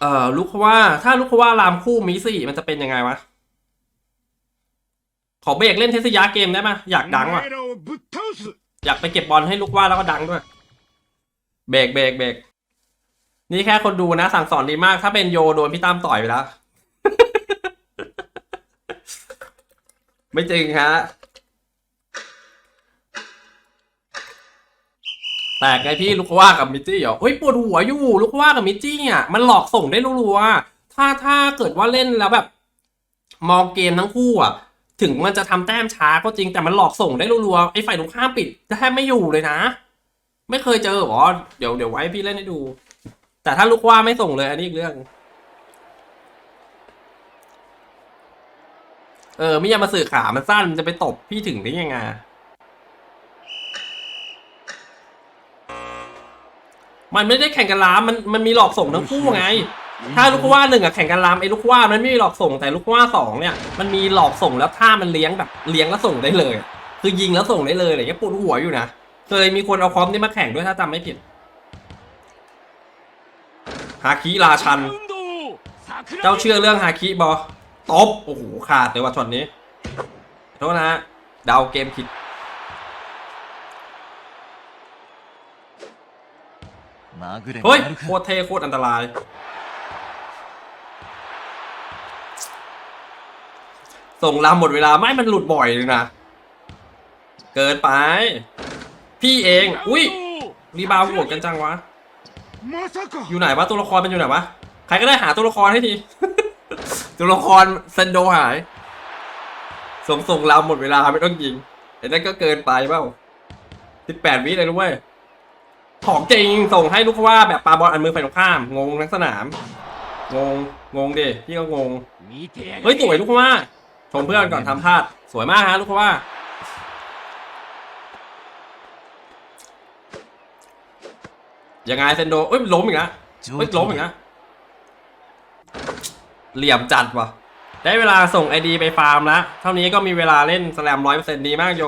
เอ่อลูกว่า ถ้าลูกว่ารามคู่มิสี่มันจะเป็นยังไงวะ ขอเบรกเล่นเทสยาเกมได้ไหมอยากดังว่ะ อยากไปเก็บบอลให้ลูกว่าแล้วก็ดังด้วย เบรกเบรกเบรกนี่แค่คนดูนะ สั่งสอนดีมาก ถ้าเป็นโยโดนพี่ตั้มต่อยไปแล้ว ไม่จริงฮะ แตกไงพี่ลูกว่ากับมิจจี้เหรอเฮ้ยปวดหัวอยู่ลูกว่ากับมิจจี้อะมันหลอกส่งได้รัวๆถ้าถ้าเกิดว่าเล่นแล้วแบบ มองเกมทั้งคู่อะ ถึงมันจะทำแต้มช้าก็จริงแต่มันหลอกส่งได้รัวๆไอ้ฝ่ายตรงข้ามปิดแทบไม่อยู่เลยนะ ไม่เคยเจอหรอเดี๋ยวเดี๋ยวไว้พี่เล่นให้ดู แต่ถ้าลูกว่าไม่ส่งเลยอันนี้อีกเรื่อง เออไม่ยามาสื่อขามันสั้นจะไปตบพี่ถึงได้ยังไง มันไม่ได้แข่งกันล้ามมันมันมีหลอกส่งทั้งคู่ไง ถ้าลูกว่าหนึ่งอะแข่งกันล้ามไอ้ลูกว่ามันไม่มีหลอกส่งแต่ลูกว่าสองเนี่ยมันมีหลอกส่งแล้วท่ามันเลี้ยงแบบเลี้ยงแล้วส่งได้เลย คือยิงแล้วส่งได้เลยอะไรเงี้ยปวดหัวอยู่นะเคยมีคนเอาคอมนี่มาแข่งด้วยถ้าจำไม่ผิดฮาคิราชัน เจ้าเชื่อเรื่องฮาคิบอตบโอ้โหขาดเลยว่ะช็อตนี้โทษนะฮะเดาเกมผิด เฮ้ยโคตรเท่โคตรอันตราย ส่งลำหมดเวลาไม่มันหลุดบ่อยเลยนะ เกินไป พี่เอง อุ้ยรีบาวโหดกันจังวะ อยู่ไหนวะตัวละครเป็นอยู่ไหนวะ ใครก็ได้หาตัวละครให้ที ตัวละครเซนโดหาย ส่งส่งลำหมดเวลาไม่ต้องยิงไอ้นั่นก็เกินไปเปล่าสิบแปดวิเลยรู้ไหม ของจริงส่งให้ลูกว่าแบบปลาบอลอันมือไปตรงข้าม งงทั้งสนาม งง งงดิพี่ก็งง เฮ้ยสวยลูกว่าชมเพื่อนก่อนทำพลาด สวยมากฮะลูกว่ายังไงเซนโดเอ้ยล้มอีกนะเอ้ยล้มอีกนะเหลี่ยมจัดวะได้เวลาส่งไอดีไปฟาร์มแล้ว เท่านี้ก็มีเวลาเล่นแสลมร้อยเปอร์เซ็นต์ดีมากโย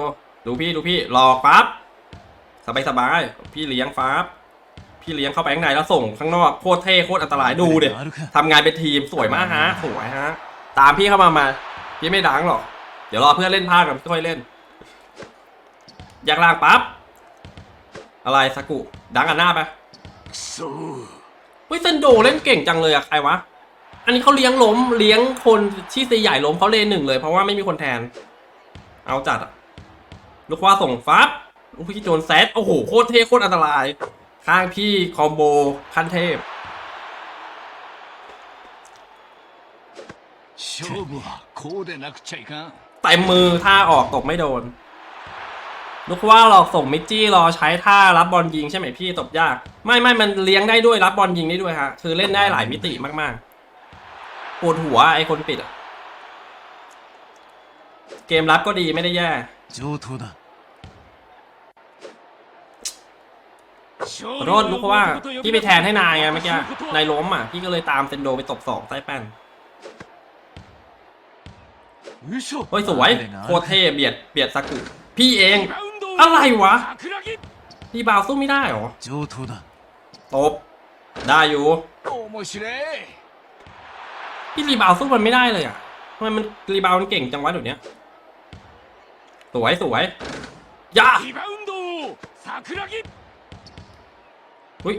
ดูพี่ดูพี่รอกปับ บายสบายพี่เลี้ยงฟ้าพี่เลี้ยงเข้าไปข้างในแล้วส่งข้างนอกโคตรเท่โคตรอันตรายดูเดี๋ยทำงานเป็นทีมสวยมากฮะสวยฮะ ตามพี่เข้ามามา พี่ไม่ดังหรอก เดี๋ยวรอเพื่อนเล่นพาดกันค่อยเล่นอยากล่างปั๊บอะไรสกุดังอันหน้าไปเฮ้ยเซนโดเล่นเก่งจังเลยอะใครวะอันนี้เขาเลี้ยงล้มเลี้ยงคนที่ซีใหญ่ล้มเขาเลนหนึ่งเลยเพราะว่าไม่มีคนแทน เอาจัดลูกว่าส่งฟับ โอ้ยโดนแซดโอ้โหโคตรเท่โคตรอันตราย ข้างพี่คอมโบขั้นเทพเต็มมือท่าออกตกไม่โดนนึกว่าเราส่งมิจจี้รอใช้ท่ารับบอลยิงใช่ไหมพี่ตบยาก ไม่ไม่มันเลี้ยงได้ด้วยรับบอลยิงได้ด้วยฮะคือเล่นได้หลายมิติมากๆปวดหัวไอ้คนปิดอะเกมรับก็ดีไม่ได้แย่ ขอโทษนุกเพราะว่าพี่ไปแทนให้นายไงเมื่อกี้นายล้มอะพี่ก็เลยตามเซนโดไปตบสองใต้แป้นเฮ้ยสวยโคตรเท่เบียดเบียดซากุพี่เอง อะไรวะพี่บาวสู้ไม่ได้หรอตบได้อยู่พี่รีบาวสู้มันไม่ได้เลยอะทำไมมันรีบาวมันเก่งจังวะเดี๋ยวนี้สวยสวยย่า อุ้ย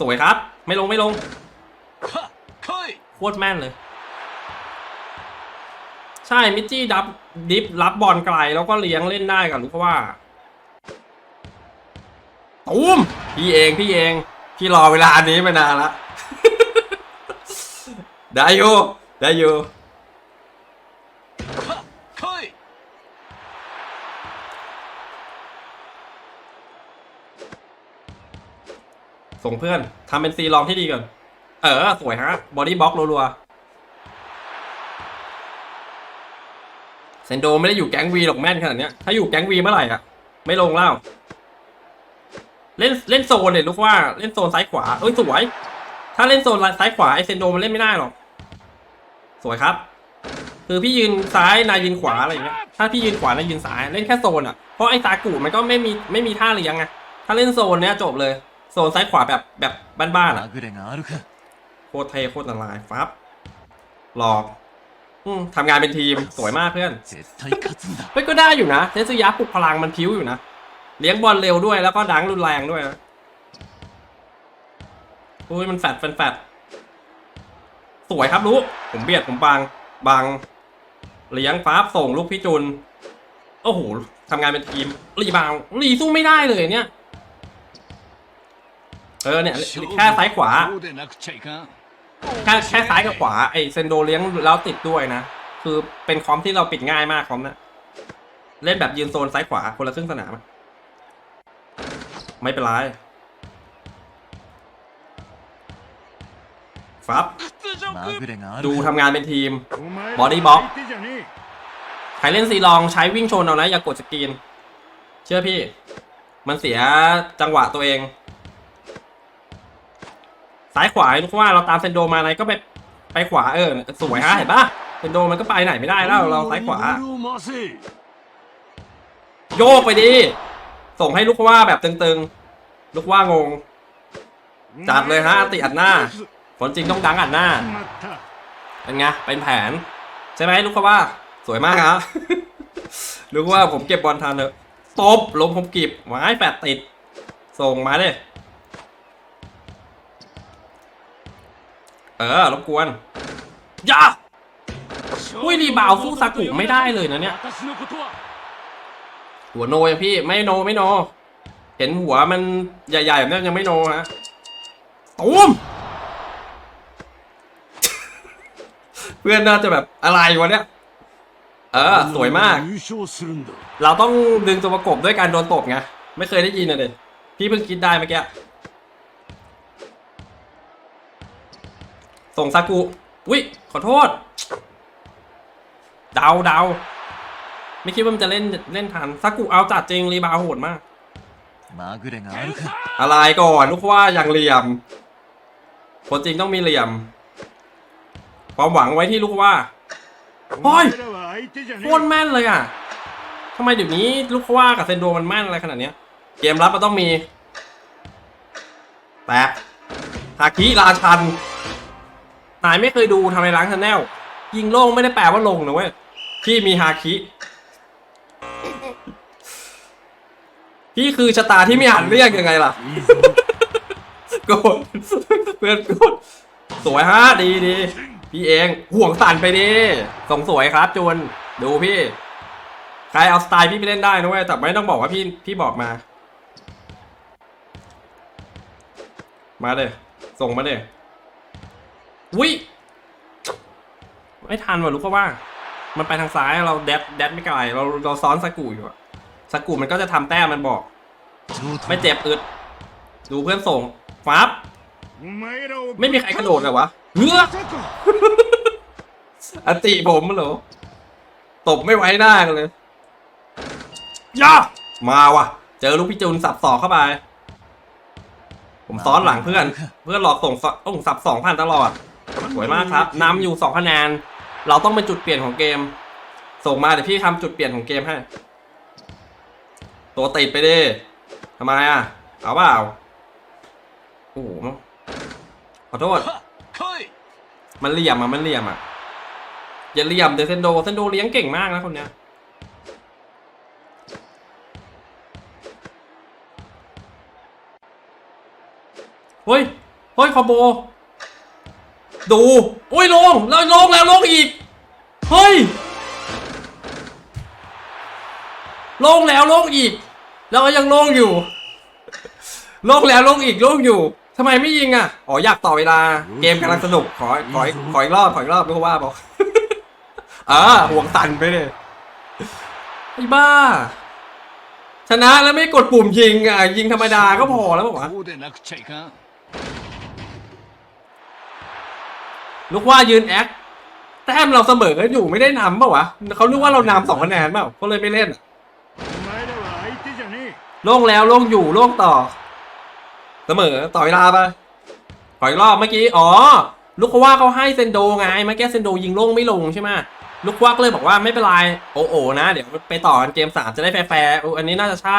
สวยครับ ไม่ลงไม่ลงโคตรแม่นเลย ใช่มิจี้ดับดิฟรับบอลไกลแล้วก็เลี้ยงเล่นได้กับลูกว่าตูมพี่เองพี่เอง พี่รอเวลานี้มานานละได้อยู่ได้อยู่ ส่งเพื่อนทำเป็นซีลองที่ดีก่อน เออ สวยฮะ บอดี้บล็อกรัวๆเซนโดไม่ได้อยู่แก๊งวีหรอกแม่นขนาดเนี้ย ถ้าอยู่แก๊งวีเมื่อไหร่อะไม่ลงแล้วเล่นเล่นโซนเนี่ยลูกว่าเล่นโซนซ้ายขวาเอ้ยสวย ถ้าเล่นโซนซ้ายขวาไอเซนโดมันเล่นไม่ได้หรอก สวยครับ คือพี่ยืนซ้ายนายยืนขวาอะไรอย่างเงี้ย ถ้าพี่ยืนขวานายยืนซ้ายเล่นแค่โซนอะเพราะไอซากุมันก็ไม่มีไม่มีท่าเลี้ยงไงถ้าเล่นโซนเนี้ยจบเลย โซนซ้ายขวาแบบแบบบ้านๆอะโคตรเทโคตรละลายฟับหลอกทำงานเป็นทีมสวยมากเพื่อนไปก็ได้อยู่นะเทสุยาปลุกพลังมันพิ้วอยู่นะเลี้ยงบอลเร็วด้วยแล้วก็ดังรุนแรงด้วยนะอุ้ยมันแฟดแฟดสวยครับลูกผมเบียดผมบางบางเลี้ยงฟ้าส่งลูกพี่จุนโอ้โหทำงานเป็นทีมรีบาวรีสู้ไม่ได้เลยเนี่ย เออเนี่ยแค่ซ้ายขวาแค่แค่ซ้ายกับขวาไอเซนโดเลี้ยงแล้วติดด้วยนะ คือเป็นคอมที่เราปิดง่ายมากคอมนะเล่นแบบยืนโซนซ้ายขวาคนละครึ่งสนามไม่เป็นไรครับดูทำงานเป็นทีมบอดี้บ็อกใครเล่นซีลองใช้วิ่งชนเอานะอย่ากกดสกรีน เชื่อพี่ มันเสียจังหวะตัวเอง ซ้ายขวาเพราะว่าเราตามเซนโดมาไหนก็ไปไปขวาเออสวยฮะเห็นปะเซนโดมันก็ไปไหนไม่ได้แล้วเราซ้ายขวา โยกไปดีส่งให้ลูกว่าแบบตึงๆ ลูกว่างง จัดเลยฮะติอัดหน้าผนจริงต้องดังอัดหน้าเป็นไงเป็นแผน ใช่ไหมลูกว่า สวยมากครับลูกว่าผมเก็บบอลทันเลยตบลงผมกีบไม้แปดติด ส่งมาเลย เออรบกวนย่าอุ้ยรีบาวสู้ซากุไม่ได้เลยนะเนี่ย หัวโนยพี่ไม่โนไม่โน เห็นหัวมันใหญ่ๆแบบนี้ยังไม่โนฮะตูมเพื่อนน่าจะแบบอะไรวะเนี่ยเออสวยมาก เราต้องดึงตัวประกบด้วยการโดนตบไง ไม่เคยได้ยินเลยพี่เพิ่งคิดได้เมื่อกี้ ส่งซากุอุ้ยขอโทษ ดาวดาวไม่คิดว่ามันจะเล่นเล่นทันซากุเอาจัดจริงรีบาโหดมากมาคือไงอะไรก่อนลูกว่าอย่างเหลี่ยมคนจริงต้องมีเหลี่ยม ความหวังไว้ที่ลูกว่าโอ้ยโคตรแม่นเลยอะทำไมเดี๋ยวนี้ลูกว่ากับเซนโดมันแม่นอะไรขนาดเนี้ย เกมรับมันต้องมี แต่ทาคิราชัน หายไม่เคยดูทำไมล้างชาแนลยิงโล่งไม่ได้แปลว่าลงนะเว้ยพี่มีฮาคิพี่คือชะตาที่ไม่หันเรียกยังไงล่ะโกดเพื่อนกดสวยฮะดีดีพี่เองห่วงสันไปดิส่งสวยครับจูนดูพี่ใครเอาสไตล์พี่ไปเล่นได้นะเว้ยแต่ไม่ต้องบอกว่าพี่พี่บอกมา มาเลยส่งมาเลย วิไม่ทันว่ะรู้เพราะว่า มันไปทางซ้ายเราแดดแดดไม่ไกลเราเราซ้อนสกูอยู่สกูมันก็จะทำแต้มมันบอก ไม่เจ็บอึด ดูเพื่อนส่งฟับไม่มีใครกระโดดเลยวะเงืออติผมมั้เหรอตบไม่ไว้หน้ากันเลยย่ามาว่ะ เจอลูกพี่จูนสับสองเข้าไป ผมซ้อนหลังเพื่อน เพื่อนหลอกส่งโอ้สับสองพันตลอด สวยมากครับนำอยู่สองคะแนน เราต้องเป็นจุดเปลี่ยนของเกม ส่งมาเดี๋ยวพี่ทำจุดเปลี่ยนของเกมให้ ตัวติดไปดิทำไมอะ เอาเปล่าโอ้โหขอโทษ มันเหลี่ยมอะ มันเหลี่ยมอะอย่าเหลี่ยมเดี๋ยวเซนโดเซนโดเลี้ยงเก่งมากนะคนเนี้ยเฮ้ย เฮ้ยคอโบ ดูโอ้ยลงแล้วลงแล้วลงอีก เฮ้ย ลงแล้วลงอีก แล้วก็ยังลงอยู่ ลงแล้วลงอีกลงอยู่ทำไมไม่ยิงอะ อ๋ออยากต่อเวลา เกมกำลังสนุก ขอ ขออีกขออีกรอบ ขออีกรอบไม่ว่าบอกเออห่วงตันไปเลยไอ้บ้า ชนะแล้วไม่กดปุ่มยิงอะ ยิงธรรมดาก็พอแล้วบอกว่า ลูกว่ายืนแอคแต้มเราเสมอกันอยู่ไม่ได้นำเปล่าวะเขานึกว่าเรานำสองคะแนนเปล่าเขาเลยไม่เล่นล่งแล้วล่งอยู่ล่งต่อ เสมอต่อเวลาไปะต่ออีกรอบเมื่อกี้อ๋อลูกว่าเขาให้เซนโดไงเมื่อกี้เซนโดยิงล่งไม่ลงใช่ไหมลูกว่าก็เลยบอกว่าไม่เป็นไรโอโอนะเดี๋ยวไปต่อกันเกมสามจะได้แฟร์อันนี้น่าจะใช่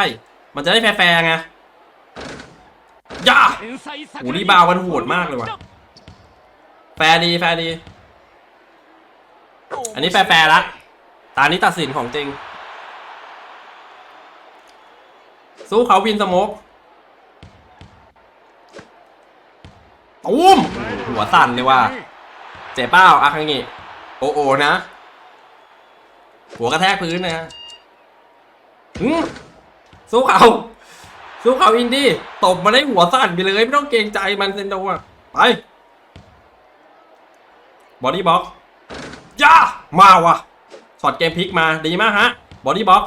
มันจะได้แฟร์ไงย่าโหนีบาวมันโหดมากเลยว่ะ แฟร์ดีแฟร์ดี อันนี้แฟร์แฟร์ละ ตานี้ตัดสินของจริง สู้เขาวินสโมกตุ้มหัวสั่นเลยว่ะเจ็บเป้าอาคังงิโอโอนะ หัวกระแทกพื้นนะสู้เขาสู้เขาอินดี้ตบมาได้หัวสั่นไปเลย ไม่ต้องเกรงใจมันเซนโดอะ ไป บอดี้บ็อกย่ามาว่ะช็อตเกมพลิกมาดีมากฮะบอดี้บ็อก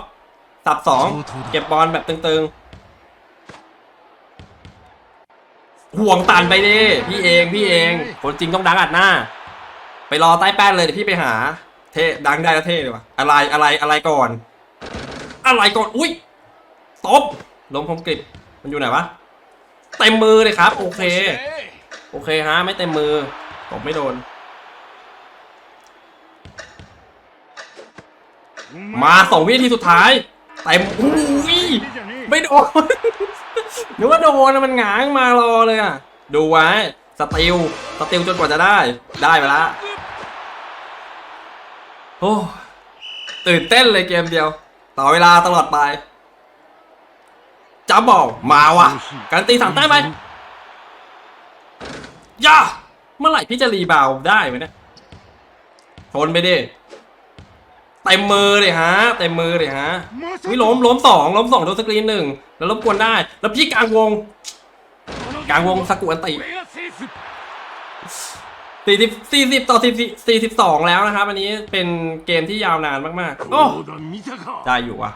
สับสองเก็บบอลแบบตึงๆ ห่วงตันไปดิพี่เองพี่เอง คนจริงต้องดังอัดหน้า ไปรอใต้แป้นเลยเดี๋ยวพี่ไปหา เท่ดังได้แล้วเท่เลยว่ะอะไรอะไรอะไรก่อน อะไรก่อนอุ้ยตบลมคมกริบมันอยู่ไหนวะเต็มมือเลยครับ โอเค โอเคฮะ ไม่เต็มมือตบไม่โดน มาสองวินาทีสุดท้ายเต็มอุ้ยไม่โดนนึกว่าโดนนะมันหงางมารอเลยอะ ดูไว้สติลสติลจนกว่าจะได้ ได้ไปละโอ้ตื่นเต้นเลยเกมเดียว ต่อเวลาตลอดไปจับบอกมาว่ะ การตีสามแต้มไปย่าเมื่อไหร่พี่จะรีบาวได้ไหมเนี่ยชนไปดิ ต็มมือเลยฮะเต็มมือเลยฮะวิล้มล้มสองล้มสองโดนสกรีนหนึ่งแล้วรบกวนได้ แล้วพี่กลางวง กลางวงสกุลติสี่สิบสี่สิบต่อสี่สิบสี่สิบสองแล้วนะครับ อันนี้เป็นเกมที่ยาวนานมากๆโอ้ได้อยู่อะ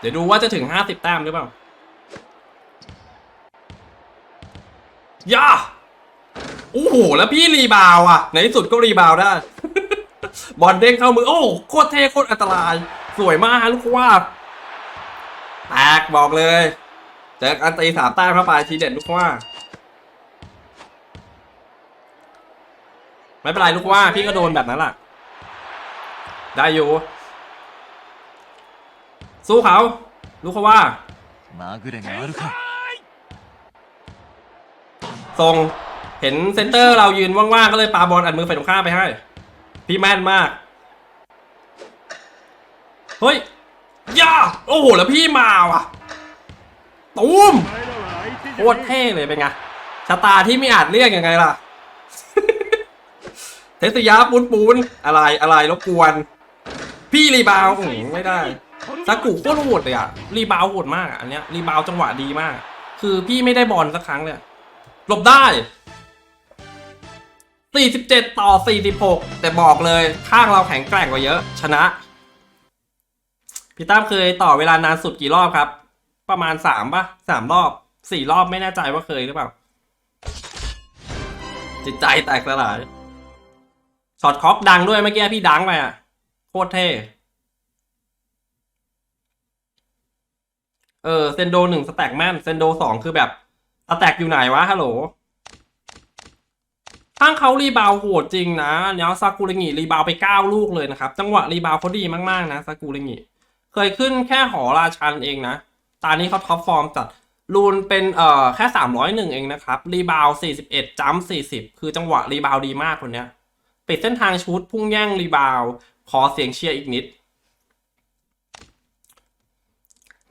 เดี๋ยวดูว่าจะถึงห้าสิบแต้มหรือเปล่าย่าโอ้โห แล้วพี่รีบาวอะ ในที่สุดก็รีบาวได้ บอลเด้งเข้ามือ โอ้โคตรเท่โคตรอันตราย สวยมากลูกว่าแตกบอกเลยเจออันตีสามแต้มเข้าไปทีเด็ดลูกว่าไม่เป็นไรลูกว่า พี่ก็โดนแบบนั้นแหละได้อยู่ สู้เขา ลูกเขาว่าทรงเห็นเซนเตอร์เรายืนว่างๆ ก็เลยปาบอลอัดมือฝ่ายตรงข้ามไปให้ พี่แม่นมาก เฮ้ยย่าโอ้โห แล้วพี่มาว่ะ ตูมโคตรเท่เลยเป็นไงชะตาที่ไม่อาจเรียกยังไงล่ะ เทสยาปูนปูนอะไรอะไรรบกวน พี่รีบาวไม่ได้ซากุโคตรโหดเลยอะรีบาวโหดมากอันเนี้ยรีบาวจังหวะดีมาก คือพี่ไม่ได้บอลสักครั้งเลยหลบได้ 47 ต่อ 46 แต่บอกเลยข้างเราแข็งแกร่งกว่าเยอะ ชนะ พี่ตั้มเคยต่อเวลานานสุดกี่รอบครับ ประมาณสามปะสามรอบสี่รอบไม่แน่ใจว่าเคยหรือเปล่า จิตใจแตกสลายช็อตคอปดังด้วยเมื่อกี้พี่ดังไปอะ โคตรเท่เออเซนโดหนึ่งสแต็กแม่นเซนโดสองคือแบบสแต็กอยู่ไหนวะฮัลโหล ข้างเขารีบาวโหดจริงนะเนี่ยซากุระงิรีบาวไปเก้าลูกเลยนะครับ จังหวะรีบาวเขาดีมากๆนะซากุระงิเคยขึ้นแค่หอราชันเองนะ ตอนนี้เขาท็อปฟอร์มจัดรูนเป็นเอ่อแค่สามร้อยหนึ่งเองนะครับ รีบาวสี่สิบเอ็ดจัมสี่สิบคือจังหวะรีบาวดีมากคนเนี้ยปิดเส้นทางชุดพุ่งแย่งรีบาว ขอเสียงเชียร์อีกนิด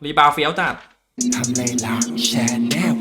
รีบาวเฟี้ยวจัดทำเลยล่ะแชนแน